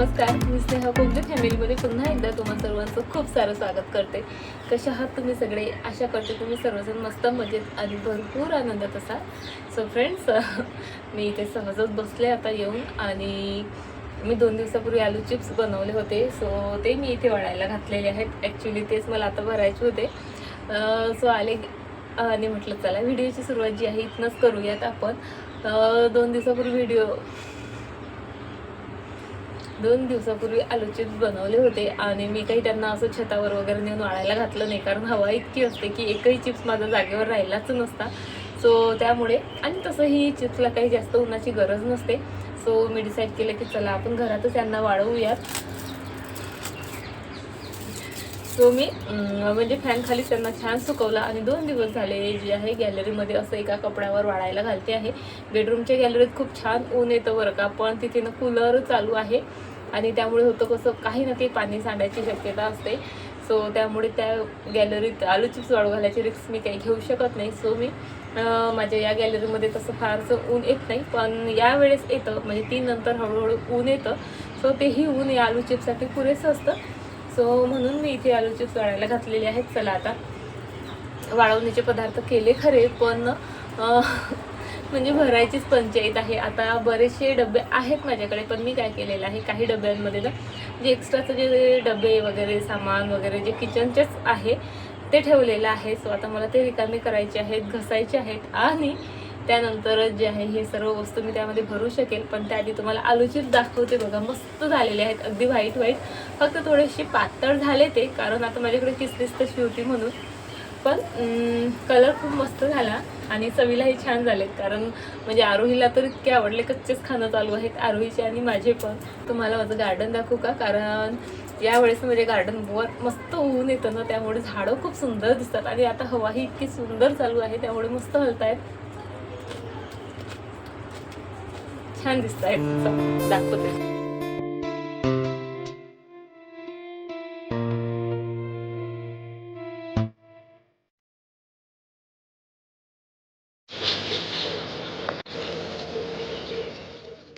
नमस्कार मी स्नेहा कोगले फॅमिलीमध्ये पुन्हा एकदा तुम्हा सर्वांचं खूप सारं स्वागत करते. कशा आहात तुम्ही सगळे? आशा करते तुम्ही सर्वजण मस्त मजेत आणि भरपूर आनंदात असाल. सो फ्रेंड्स मी इथे सहजच बसले आता येऊन आणि मी दोन दिवसापूर्वी आलू चिप्स बनवले होते. सो ते मी इथे वळायला घातलेले आहेत. ॲक्च्युली तेच मला आता भरायचे होते. सो आले आणि म्हटलं चला व्हिडिओची सुरुवात जी आहे इथनंच करूयात आपण. दोन दिवसापूर्वी व्हिडिओ दोन दिवसापूर्वी आलू बनवले होते आणि मी काही त्यांना असं छतावर वगैरे नेऊन वाळायला घातलं नाही कारण हवा इतकी असते की एकही चिप्स माझा जागेवर राहिलाच नसता. सो त्यामुळे आणि तसंही चिप्सला काही जास्त उन्हाची गरज नसते. सो मी डिसाईड केलं की चला आपण घरातच यांना वाळवूयात. सो मी म्हणजे फॅन खाली त्यांना छान सुकवला आणि दोन दिवस झाले जे आहे गॅलरीमध्ये असं एका कपड्यावर वाळायला घालते आहे. बेडरूमच्या गॅलरीत खूप छान ऊन येतं बरं का पण तिथे ना कूलर चालू आहे. आणि त्यामुळे होतं कसं काही ना काही पाणी सांडायची शक्यता असते. सो त्यामुळे त्या गॅलरीत आलू चिप्स वाळू घालायची रिक्स मी काही घेऊ शकत नाही. सो मी माझ्या या गॅलरीमध्ये तसं फारसं ऊन येत नाही. पण यावेळेस येतं म्हणजे तीन नंतर हळूहळू ऊन येतं. सो तेही ऊन या आलू चिप्ससाठी पुरेसं असतं. सो म्हणून मी इथे आलू चिप्स वाळायला घातलेले आहेत. चला आता वाळवणीचे पदार्थ केले खरे. पण म्हणजे भरायचीच पंचायत आहे. आता बरेचसे डबे आहेत माझ्याकडे पण मी काय केलेलं आहे काही डब्यांमध्ये ना जे एक्स्ट्राचं जे डबे वगैरे सामान वगैरे जे किचनचेच आहे ते ठेवलेलं आहे. सो आता मला ते रिकामे करायचे आहेत घसायचे आहेत आणि त्यानंतर जे आहे हे सर्व वस्तू मी त्यामध्ये भरू शकेल. पण त्याआधी तुम्हाला आलूचीच दाखवते बघा मस्त झालेले आहेत. अगदी व्हाईट व्हाईट फक्त थोडेसे पातळ झाले ते कारण आता माझ्याकडे किसलीस तशी होती म्हणून. पण कलर खूप मस्त झाला. आणि चवीलाही छान झालेत. कारण म्हणजे आरोहीला तर इतके आवडले कच्चेच खाणं चालू आहेत आरोहीचे आणि माझे पण. तुम्हाला माझं गार्डन दाखवू का? कारण यावेळेस म्हणजे गार्डनवर मस्त होऊन येतं ना त्यामुळे झाडं खूप सुंदर दिसतात. आणि आता हवाही इतकी सुंदर चालू आहे त्यामुळे मस्त हलत आहेत छान दिसत आहेत दाखवते.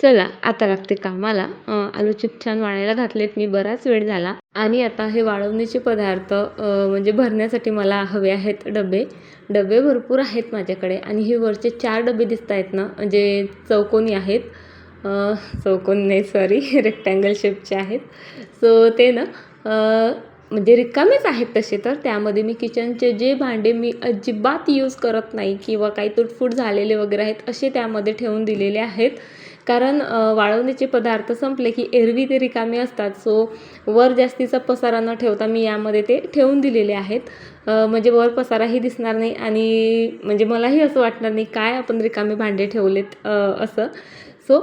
चला आता लागते कामाला. आलू चिप छान वाळायला घातलेत मी बराच वेळ झाला. आणि आता हे वाळवणीचे पदार्थ म्हणजे भरण्यासाठी मला हवे आहेत डबे. डबे भरपूर आहेत माझ्याकडे आणि हे वरचे चार डबे दिसत आहेत ना म्हणजे चौकोनी आहेत. चौकोन नाही सॉरी रेक्टँगल शेपचे आहेत. सो ते ना म्हणजे रिकामेच आहेत तसे तर. त्यामध्ये मी किचनचे जे भांडे मी अजिबात यूज करत नाही किंवा काही तुटफूट झालेले वगैरे आहेत असे त्यामध्ये ठेवून दिलेले आहेत. कारण वाळवण्याचे वाळवणीचे पदार्थ संपले की एरवी ते रिकामे असतात. सो वर जास्तीचा पसारा न ठेवता मी यामध्ये ते ठेवून दिलेले आहेत. म्हणजे वर पसाराही दिसणार नाही आणि म्हणजे मलाही असं वाटणार नाही काय आपण रिकामे भांडे ठेवलेत असं. सो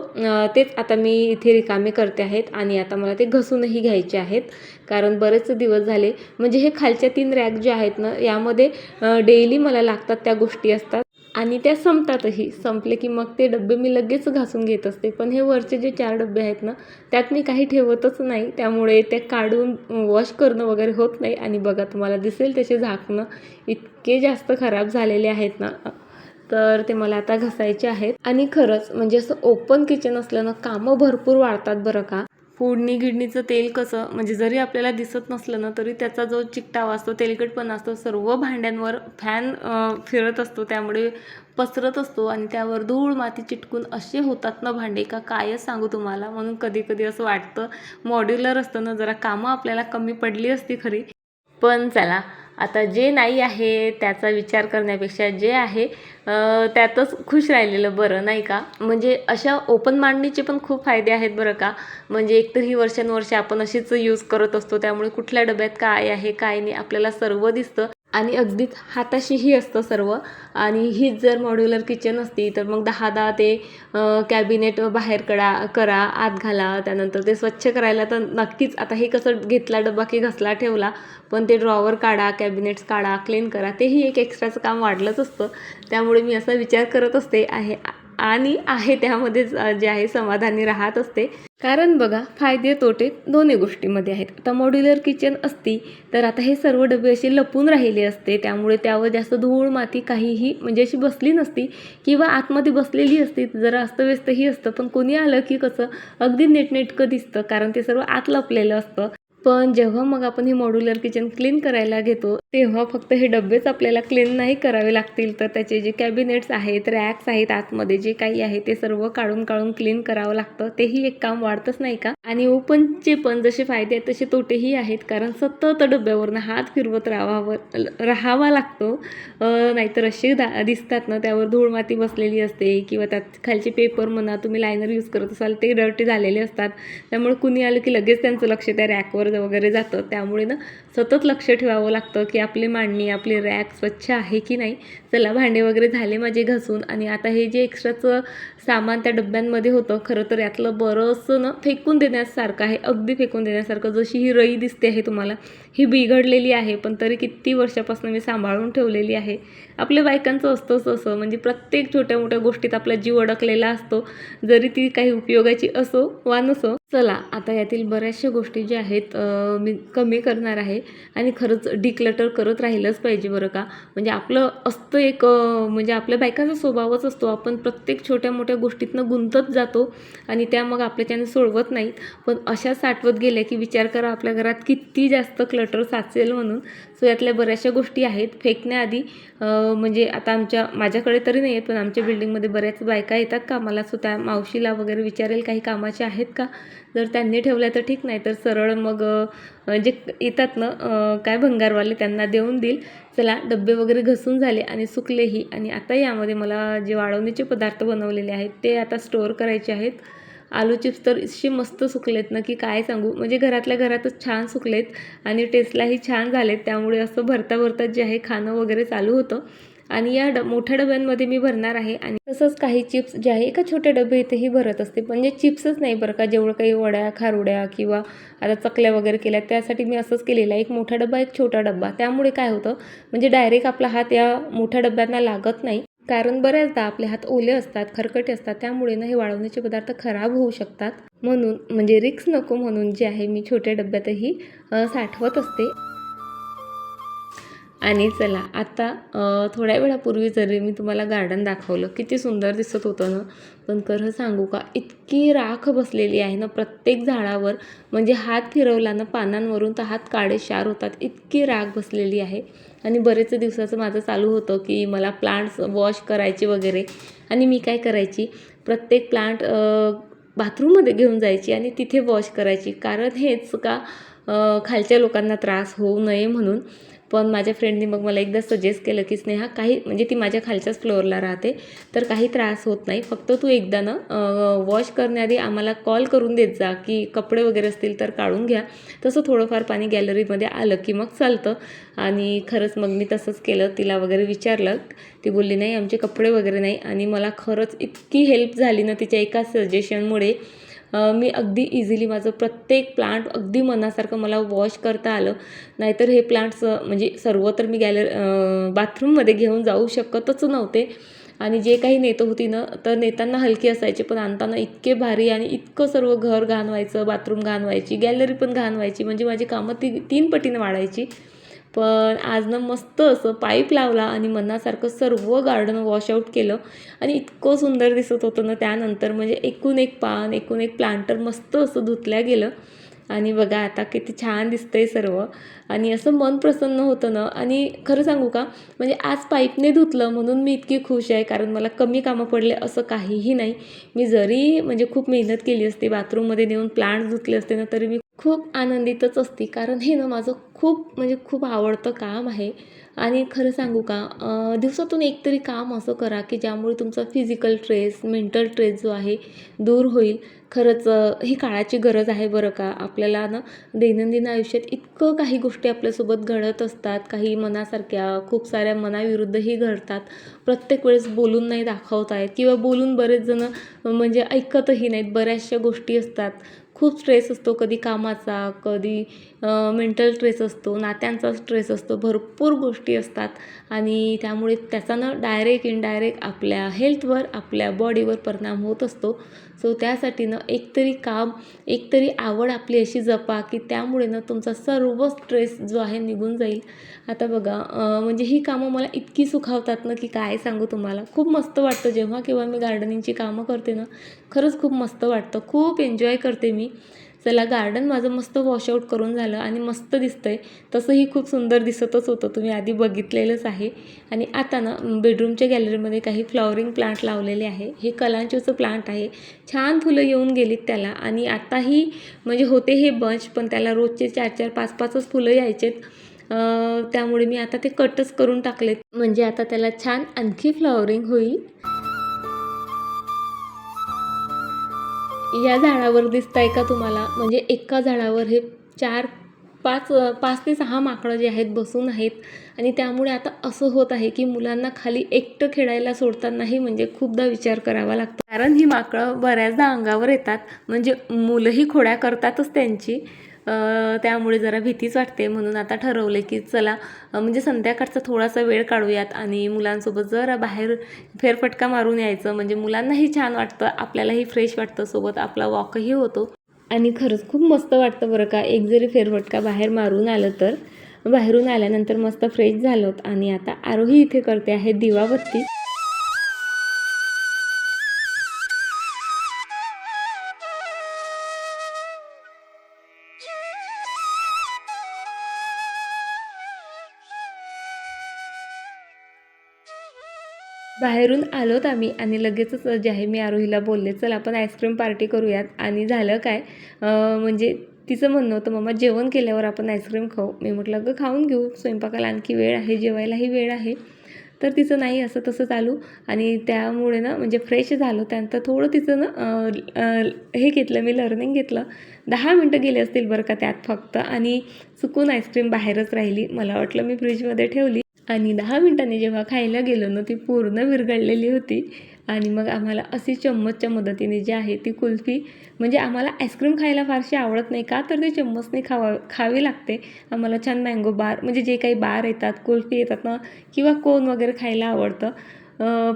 तेच आता मी इथे रिकामे करते आहेत आणि आता मला ते घसूनही घ्यायचे आहेत. कारण बरेच दिवस झाले म्हणजे हे खालच्या तीन रॅक जे आहेत ना यामध्ये डेली मला लागतात त्या गोष्टी असतात. आणि त्या संपतातही. संपले की मग ते डबे मी लगेच घासून घेत असते. पण हे वरचे जे चार डबे आहेत ना त्यात मी काही ठेवतच नाही. त्यामुळे ते काढून वॉश करणं वगैरे होत नाही. आणि बघा तुम्हाला दिसेल त्याचे झाकणं इतके जास्त खराब झालेले आहेत ना. तर ते मला आता घसायचे आहेत. आणि खरंच म्हणजे असं ओपन किचन असल्यानं कामं भरपूर वाढतात बरं का. फोडणी गिडणीचं तेल कसं म्हणजे जरी आपल्याला दिसत नसलं ना तरी त्याचा जो चिकटावा असतो तेलकटपणा असतो सर्व भांड्यांवर फॅन फिरत असतो त्यामुळे पसरत असतो आणि त्यावर धूळ माती चिटकून असे होतात ना भांडे का कायच सांगू तुम्हाला? म्हणून कधी कधी असं वाटतं मॉड्युलर असतं ना जरा कामं आपल्याला कमी पडली असती खरी. पण चला आता जे नाही आहे त्याचा विचार करण्यापेक्षा जे आहे त्यातच खुश राहिलेलं बरं नाही का? म्हणजे अशा ओपन मांडणीचे पण खूप फायदे आहेत बरं का? म्हणजे एकतर ही वर्षानुवर्षे आपण अशीच यूज करत असतो त्यामुळे कुठल्या डब्यात काय आहे काय नाही आपल्याला सर्व दिसतं. आणि अगदीच हाताशीही असतं सर्व. आणि हीच जर मॉड्युलर किचन असती तर मग दहा दहा ते कॅबिनेट बाहेर कडा करा आत घाला. त्यानंतर ते स्वच्छ करायला तर नक्कीच आता हे कसं घेतला डबा की घसला ठेवला पण ते ड्रॉवर काढा कॅबिनेट्स काढा क्लीन करा तेही एक एक्स्ट्राचं काम वाढलंच असतं. त्यामुळे मी असा विचार करत असते आहे आणि आहे त्यामध्येच जे आहे समाधानी राहत असते. कारण बघा फायदे तोटे दोन्ही गोष्टीमध्ये आहेत. आता मॉड्युलर किचन असती तर आता हे सर्व डबे असे लपून राहिले असते. त्यामुळे त्यावर जास्त धूळ माती काहीही म्हणजे अशी बसली नसती किंवा आतमध्ये बसलेली असती. जरा अस्तव्यस्तही असतं पण कोणी आलं की कसं अगदी नीटनेटकं दिसतं कारण ते सर्व आत लपलेलं असतं. पण जेव्हा मग आपण हे मॉड्युलर किचन क्लीन करायला घेतो तेव्हा फक्त हे डब्बेच आपल्याला क्लीन नाही करावे लागतील. तर त्याचे जे कॅबिनेट्स आहेत रॅक्स आहेत आतमध्ये जे काही आहे ते सर्व काढून काढून क्लीन करावं लागतं. तेही एक काम वाढतच नाही का? आणि ओपनचे पण जसे फायदे आहेत तसे तोटेही आहेत. कारण सतत डब्यावरनं हात फिरवत राहावं राहावा लागतो. नाहीतर असे दा दिसतात ना त्यावर धूळ माती बसलेली असते किंवा त्यात खालचे पेपर म्हणा तुम्ही लायनर यूज करत असाल ते डर्टी झालेले असतात. त्यामुळे कुणी आलं की लगेच त्यांचं लक्ष त्या रॅकवर वगैरे जातं. त्यामुळे ना सतत लक्ष ठेवावं लागतं की आपली मांडणी आपली रॅक स्वच्छ आहे की नाही? चला भांडे वगैरे झाले माझे घासून आणि आता हे जे एक्स्ट्राचं सामान त्या डब्यांमध्ये होतं खरं तर यातलं बरंचसं ना फेकून देण्यासारखं आहे अगदी फेकून देण्यासारखं. जशी ही रई दिसते आहे तुम्हाला ही बिघडलेली आहे पण तरी किती वर्षापासून मी सांभाळून ठेवलेली आहे. आपल्या बायकांचं असतंच असं म्हणजे प्रत्येक छोट्या मोठ्या गोष्टीत आपला जीव अडकलेला असतो. जरी ती काही उपयोगाची असो वा नसो चला आता यातील बऱ्याचशा गोष्टी ज्या आहेत मी कमी करणार आहे. आणि खरंच डिक्लटर करत राहिलंच पाहिजे बरं का. म्हणजे आपलं असतं एक म्हणजे आपल्या बायकांचा स्वभावच असतो. आपण प्रत्येक छोट्या मोठ्या गोष्टीतनं गुंतत जातो आणि त्या मग आपल्याच्याने सोडवत नाहीत. पण अशा साठवत गेल्या की विचार करा आपल्या घरात किती जास्त क्लटर साचेल म्हणून. सो यातल्या बऱ्याचशा गोष्टी आहेत. फेकण्याआधी म्हणजे आता आमच्या माझ्याकडे तरी नाही आहेत पण आमच्या बिल्डिंगमध्ये बऱ्याच बायका येतात कामाला. सो त्या मावशीला वगैरे विचारेल काही कामाचे आहेत का? जर त्यांनी ठेवल्या तर ठीक नाही तर सरळ मग जे येतात ना काय भंगारवाले त्यांना देऊन देईल. चला डब्बे वगैरे घसून झाले आणि सुकलेही. आणि आता यामध्ये मला जे वाळवणीचे पदार्थ बनवलेले आहेत ते आता स्टोअर करायचे आहेत. आलू चिप्स तर इतके मस्त सुकलेत ना की काय सांगू? म्हणजे घरातल्या घरातच छान सुकलेत आणि टेस्टलाही छान झालेत. त्यामुळे असं भरता भरता जे आहे खाणं वगैरे चालू होतं. आणि या ड मोठ्या डब्यांमध्ये मी भरणार आहे आणि तसंच काही चिप्स जे आहे एका छोट्या डबे इथेही भरत असते. म्हणजे चिप्सच नाही बरं का जेवढं काही वड्या खारुड्या किंवा आता चकल्या वगैरे केल्या त्यासाठी मी असंच केलेलं आहे. एक मोठा डबा एक छोटा डबा. त्यामुळे काय होतं म्हणजे डायरेक्ट आपला हात या मोठ्या डब्यांना लागत नाही. कारण बऱ्याचदा आपले हात ओले असतात खरकटे असतात त्यामुळे ना हे वाळवण्याचे पदार्थ खराब होऊ शकतात. म्हणून म्हणजे रिक्स नको म्हणून जे आहे मी छोट्या डब्यातही साठवत असते. आणि चला आता थोड्या वेळापूर्वी जरी मी तुम्हाला गार्डन दाखवलं किती सुंदर दिसत होतं ना पण खरं सांगू का? इतकी राख बसलेली आहे ना प्रत्येक झाडावर. म्हणजे हात फिरवला ना पानांवरून तर हात काळे शार होतात. इतकी राख बसलेली आहे. आणि बरेच दिवसाचं माझं चालू होतं की मला प्लांट्स वॉश करायचे वगैरे. आणि मी काय करायची? प्रत्येक प्लांट बाथरूममध्ये घेऊन जायची आणि तिथे वॉश करायची. कारण हेच का खालच्या लोकांना त्रास होऊ नये म्हणून. पण माझ्या फ्रेंडनी मग मला एकदा सजेस्ट केलं की स्नेहा काही म्हणजे ती माझ्या खालच्याच फ्लोअरला राहते. तर काही त्रास होत नाही. फक्त तू एकदा ना वॉश करण्याआधी आम्हाला कॉल करून देत जा की कपडे वगैरे असतील तर काढून घ्या. तसं थोडंफार पाणी गॅलरीमध्ये आलं की मग चालतं. आणि खरंच मग मी तसंच केलं. तिला वगैरे विचारलं. ती बोलली नाही आमचे कपडे वगैरे नाही. आणि मला खरंच इतकी हेल्प झाली ना तिच्या एका सजेशनमुळे मी अगदी इझिली माझं प्रत्येक प्लांट अगदी मनासारखं मला वॉश करता आलं. नाहीतर हे प्लांट्स म्हणजे सर्व तर मी गॅलर बाथरूममध्ये घेऊन जाऊ शकतच नव्हते. आणि जे काही नेत होती ना तर नेताना हलकी असायची पण आणताना इतके भारी आणि इतकं सर्व घर घाण व्हायचं बाथरूम घाण व्हायची गॅलरी पण घाण व्हायची म्हणजे माझी कामं ती तीन पटीनं वाढायची. पण आज ना मस्त असं पाईप लावला आणि मनासारखं सर्व गार्डन वॉशआउट केलं. आणि इतकं सुंदर दिसत होतं ना त्यानंतर. म्हणजे एकूण एक पान एकूण एक प्लांटर मस्त असं धुतल्या गेलं. आणि बघा आता किती छान दिसतंय सर्व. आणि असं मन प्रसन्न होतं ना. आणि खरं सांगू का? म्हणजे आज पाईपने धुतलं म्हणून मी इतकी खुश आहे. कारण मला कमी कामं पडले असं काहीही नाही. मी जरी म्हणजे खूप मेहनत केली असते बाथरूममध्ये नेऊन प्लांट धुतले असते ना तरी मी खूप आनंदितच असते. कारण हे ना माझं खूप म्हणजे खूप आवडतं काम आहे. आणि खरं सांगू का दिवसातून एक तरी काम असं करा की ज्यामुळे तुमचा फिजिकल स्ट्रेस मेंटल स्ट्रेस जो आहे दूर होईल. खरंच ही काळाची गरज आहे बरं का. आपल्याला ना दैनंदिन आयुष्यात इतकं काही गोष्टी आपल्यासोबत घडत असतात. काही मनासारख्या खूप साऱ्या मनाविरुद्धही घडतात. प्रत्येक वेळेस बोलून नाही दाखवता येत किंवा बोलून बरेच जण म्हणजे ऐकतही नाहीत. बऱ्याचशा गोष्टी असतात. खूप स्ट्रेस असतो कधी कामाचा कधी मेंटल स्ट्रेस असतो नात्यांचा स्ट्रेस असतो भरपूर गोष्टी असतात. आणि त्यामुळे त्याचा ना डायरेक्ट इनडायरेक्ट आपल्या हेल्थवर आपल्या बॉडीवर परिणाम होत असतो. सो त्यासाठी ना एकतरी काम एकतरी आवड आपली अशी जपा की त्यामुळे ना तुमचा सर्व स्ट्रेस जो आहे निघून जाईल. आता बघा म्हणजे ही कामं मला इतकी सुखावतात ना की काय सांगू तुम्हाला. खूप मस्त वाटतं. जेव्हा केव्हा मी गार्डनिंगची कामं करते ना खरंच खूप मस्त वाटतं. खूप एन्जॉय करते मी. चला गार्डन माझं मस्त वॉशआउट करून झालं आणि मस्त दिसतंय. तसंही खूप सुंदर दिसतच होतं. तुम्ही आधी बघितलेलंच आहे. आणि आता ना बेडरूमच्या गॅलरीमध्ये काही फ्लॉवरिंग प्लांट लावलेले आहे. हे कलांचूचं प्लांट आहे. छान फुलं येऊन गेलीत त्याला. आणि आताही म्हणजे होते हे बंच पण त्याला रोजचे चार चार पाच पाचच फुलं यायचेत. त्यामुळे मी आता ते कटच करून टाकलेत. म्हणजे आता त्याला छान आणखी फ्लॉवरिंग होईल. या झाडावर दिसत आहे का तुम्हाला? म्हणजे एका झाडावर हे चार पाच पाच ते सहा माकडं जे आहेत बसून आहेत आणि त्यामुळे आता असं होत आहे की मुलांना खाली एकटं खेळायला सोडतानाही म्हणजे खूपदा विचार करावा लागतो. कारण ही माकडं बऱ्याचदा अंगावर येतात. म्हणजे मुलंही खोड्या करतातच त्यांची. त्यामुळे जरा भीतीच वाटते. म्हणून आता ठरवले की चला म्हणजे संध्याकाळचा थोडासा वेळ काढूयात आणि मुलांसोबत जरा बाहेर फेरफटका मारून यायचं. म्हणजे मुलांनाही छान वाटतं आपल्यालाही फ्रेश वाटतं सोबत आपला वॉकही होतो. आणि खरंच खूप मस्त वाटतं बरं का एक जरी फेरफटका बाहेर मारून आलं तर. बाहेरून आल्यानंतर मस्त फ्रेश झालोत. आणि आता आरोही इथे करते आहे दिवाबत्ती. बाहेरून आलोत आम्ही आणि लगेचच जे आहे मी आरोहीला बोलले चल आपण आईस्क्रीम पार्टी करूयात. आणि झालं काय म्हणजे तिचं म्हणणं होतं मम्मा जेवण केल्यावर आपण आईस्क्रीम खाऊ. मी म्हटलं अगं खाऊन घेऊ स्वयंपाकाला आणखी वेळ आहे जेवायलाही वेळ आहे. तर तिचं नाही असं तसं चालू. आणि त्यामुळे ना म्हणजे फ्रेश झालो त्यानंतर थोडं तिचं ना हे घेतलं मी लर्निंग घेतलं. दहा मिनटं गेले असतील बरं का त्यात फक्त. आणि चुकून आईस्क्रीम बाहेरच राहिली. मला वाटलं मी फ्रीजमध्ये ठेवली. आणि दहा मिनिटांनी जेव्हा खायला गेलो ना ती पूर्ण विरघळलेली होती. आणि मग आम्हाला अशी चम्मचच्या मदतीने जी आहे ती कुल्फी म्हणजे आम्हाला आईस्क्रीम खायला फारशी आवडत नाही का? तर ते चम्मचने खावा खावी लागते. आम्हाला छान मँगो बार म्हणजे जे काही बार येतात कुल्फी येतात ना किंवा कोन वगैरे खायला आवडतं.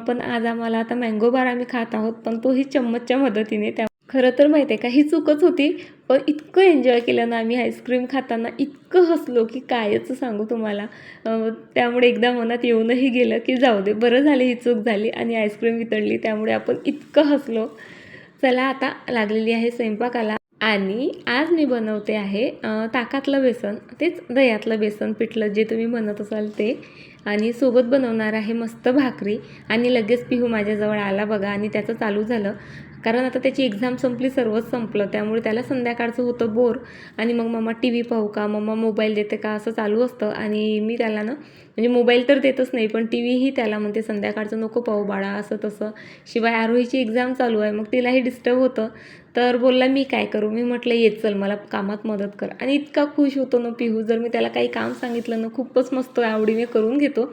पण आज आम्हाला आता मँगो बार आम्ही खात आहोत पण तोही चम्मचच्या मदतीने त्या खरं तर माहिती आहे का ही चूकच होती. पण इतकं एन्जॉय केलं ना आम्ही आईस्क्रीम खाताना. इतकं हसलो की कायच सांगू तुम्हाला. त्यामुळे एकदा मनात येऊनही गेलं की जाऊ दे बरं झालं ही चूक झाली आणि आईस्क्रीम वितळली. त्यामुळे आपण इतकं हसलो. चला आता लागलेली आहे स्वयंपाकाला. आणि आज मी बनवते आहे ताकातलं बेसन. तेच दह्यातलं बेसन पिठलं जे तुम्ही म्हणत असाल ते. आणि सोबत बनवणार आहे मस्त भाकरी. आणि लगेच पिहू माझ्याजवळ आला बघा आणि त्याचं चालू झालं. कारण आता त्याची एक्झाम संपली सर्वच संपलं. त्यामुळे त्याला संध्याकाळचं होतं बोर. आणि मग मम्मा टी व्ही पाहू का? मम्मा मोबाईल देते का? असं चालू असतं. आणि मी त्याला ना म्हणजे मोबाईल तर देतच नाही पण टी व्हीही त्याला म्हणते संध्याकाळचं नको पाहू बाळा असं तसं. शिवाय आरोहीची एक्झाम चालू आहे. मग तिलाही डिस्टर्ब होतं. तर बोलला मी काय करू? मी म्हटलं येत चल मला कामात मदत कर. आणि इतका खुश होतो ना पिहू. जर मी त्याला काही काम सांगितलं ना खूपच मस्त आवडीने करून घेतो.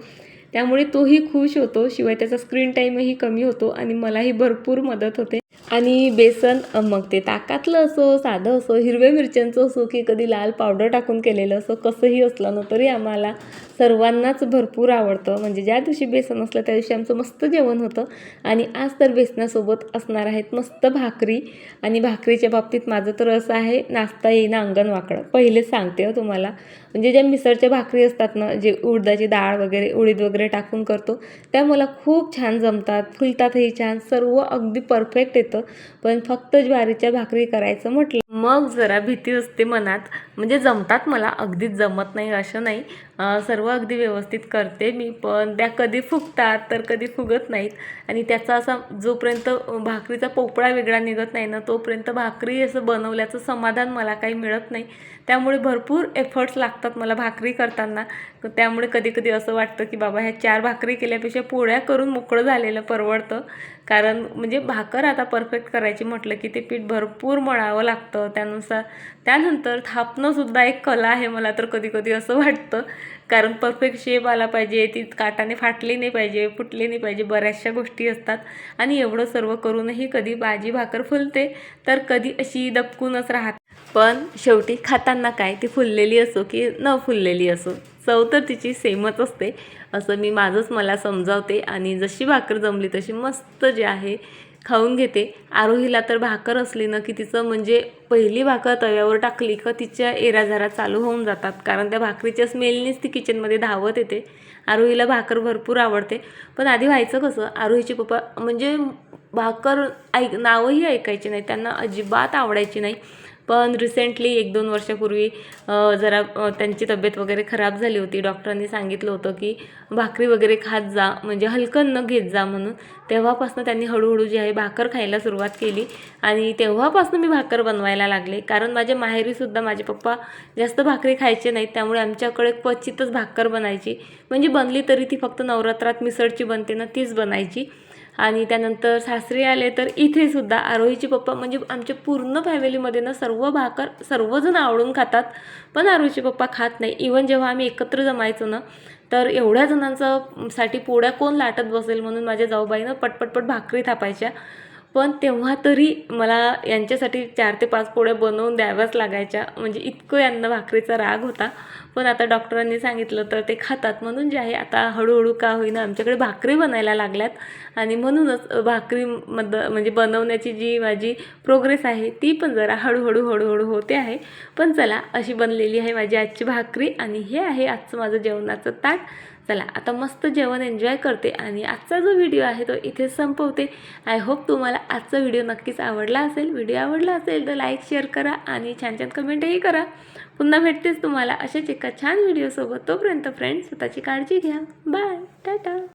त्यामुळे तोही खुश होतो. शिवाय त्याचा स्क्रीन टाईमही कमी होतो. आणि मलाही भरपूर मदत होते. आणि बेसन मग ते ताकातलं असो साधं असो हिरव्या मिरच्यांचं असो की कधी लाल पावडर टाकून केलेलं असो कसंही असलं ना तरी आम्हाला सर्वांनाच भरपूर आवडतं. म्हणजे ज्या दिवशी बेसन असलं त्या दिवशी आमचं मस्त जेवण होतं. आणि आज तर बेसनासोबत असणार आहेत मस्त भाकरी. आणि भाकरीच्या बाबतीत माझं तर असं आहे नाचता येईना अंगण वाकडं पहिलेच सांगते हो तुम्हाला. म्हणजे ज्या मिसळच्या भाकरी असतात ना जे उडदाची डाळ वगैरे उडीद वगैरे टाकून करतो त्या मला खूप छान जमतात. फुलतातही छान सर्व अगदी परफेक्ट येतं. पण फक्त ज्वारीच्या भाकरी करायचं म्हटलं मग जरा भीती असते मनात. म्हणजे जमतात मला अगदीच जमत नाही असं नाही. सर्व अगदी व्यवस्थित करते मी पण त्या कधी फुगतात तर कधी फुगत नाहीत. आणि त्याचा असा जोपर्यंत भाकरीचा पोपळा वेगळा निघत नाही ना तोपर्यंत भाकरी असं बनवल्याचं समाधान मला काही मिळत नाही. त्यामुळे भरपूर एफर्ट्स लागतात मला भाकरी करताना. त्यामुळे कधी कधी असं वाटतं की बाबा ह्या चार भाकरी केल्यापेक्षा पोळ्या करून मोकळं झालेलं परवडतं. कारण म्हणजे भाकर आता परफेक्ट करायची म्हटलं की ते पीठ भरपूर मळावं लागतं. त्यानुसार त्यानंतर थापणंसुद्धा एक कला आहे मला तर कधी कधी असं वाटतं. कारण परफेक्ट शेप आला पाहिजे ती काटाने फाटली नाही पाहिजे फुटली नाही पाहिजे बऱ्याचशा गोष्टी असतात. आणि एवढं सर्व करूनही कधी भाजी भाकर फुलते तर कधी अशी दबकूनच राहते. पण शेवटी खाताना काय ती फुललेली असो की न फुललेली असो चव तर तिची सेमच असते. असं मी माझंच मला समजावते आणि जशी भाकर जमली तशी मस्त जे आहे खाऊन घेते. आरोहीला तर भाकर असली ना की तिचं म्हणजे पहिली भाकर तव्यावर टाकली का तिच्या एराझारा चालू होऊन जातात. कारण त्या भाकरीच्या स्मेलनीच ती किचनमध्ये धावत येते. आरोहीला भाकर भरपूर आवडते. पण आधी व्हायचं कसं आरोहीचे पप्पा म्हणजे भाकर ऐक नावही ऐकायची नाही. त्यांना अजिबात आवडायची नाही. पण रिसेंटली एक दोन वर्षापूर्वी जरा त्यांची तब्येत वगैरे खराब झाली होती. डॉक्टरांनी सांगितलं होतं की भाकरी वगैरे खात जा म्हणजे हलकं न घेत जा म्हणून. तेव्हापासून त्यांनी हळूहळू जी आहे भाकर खायला सुरुवात केली आणि तेव्हापासून मी भाकर बनवायला लागले. कारण माझ्या माहेरीसुद्धा माझे पप्पा जास्त भाकरी खायचे नाहीत त्यामुळे आमच्याकडे क्वचितच भाकर बनायची. म्हणजे बनली तरी ती फक्त नवरात्रात मिसळची बनते ना तीच बनायची. आणि त्यानंतर सासरे आले तर इथे सुद्धा आरोहीचे पप्पा म्हणजे आमच्या पूर्ण फॅमिलीमध्ये ना सर्व भाकर सर्वजण आवडून खातात पण आरोहीचे पप्पा खात नाही. इवन जेव्हा आम्ही एकत्र जमायचो ना तर एवढ्या जणांचं साठी पोळ्या कोण लाटत बसेल म्हणून माझ्या जाऊबाईनं पटपटपट भाकरी थापायच्या. पण तेव्हा तरी मला यांच्यासाठी चार ते पाच पोळ्या बनवून द्याव्याच लागायच्या. म्हणजे इतकं यांना भाकरीचा राग होता. पण आता डॉक्टरांनी सांगितलं तर ते खातात. म्हणून जे आहे आता हळूहळू का होईना आमच्याकडे भाकरी बनायला लागल्यात. आणि म्हणूनच भाकरीमध म्हणजे बनवण्याची जी माझी प्रोग्रेस आहे ती पण जरा हळूहळू हळूहळू होते आहे. पण चला अशी बनलेली आहे माझी आजची भाकरी. आणि हे आहे आजचं माझं जेवणाचं ताट. चला आता मस्त जेवण एन्जॉय करते आणि आजचा जो व्हिडिओ आहे तो इथे संपवते. आय होप तुम्हाला आजचा व्हिडिओ नक्कीच आवडला असेल. व्हिडिओ आवडला असेल तर लाईक शेअर करा आणि छान छान कमेंटही करा. पुन्हा भेटतेच तुम्हाला अशाच एका छान व्हिडिओसोबत तोपर्यंत फ्रेंड्स स्वतःची काळजी घ्या. बाय टाटा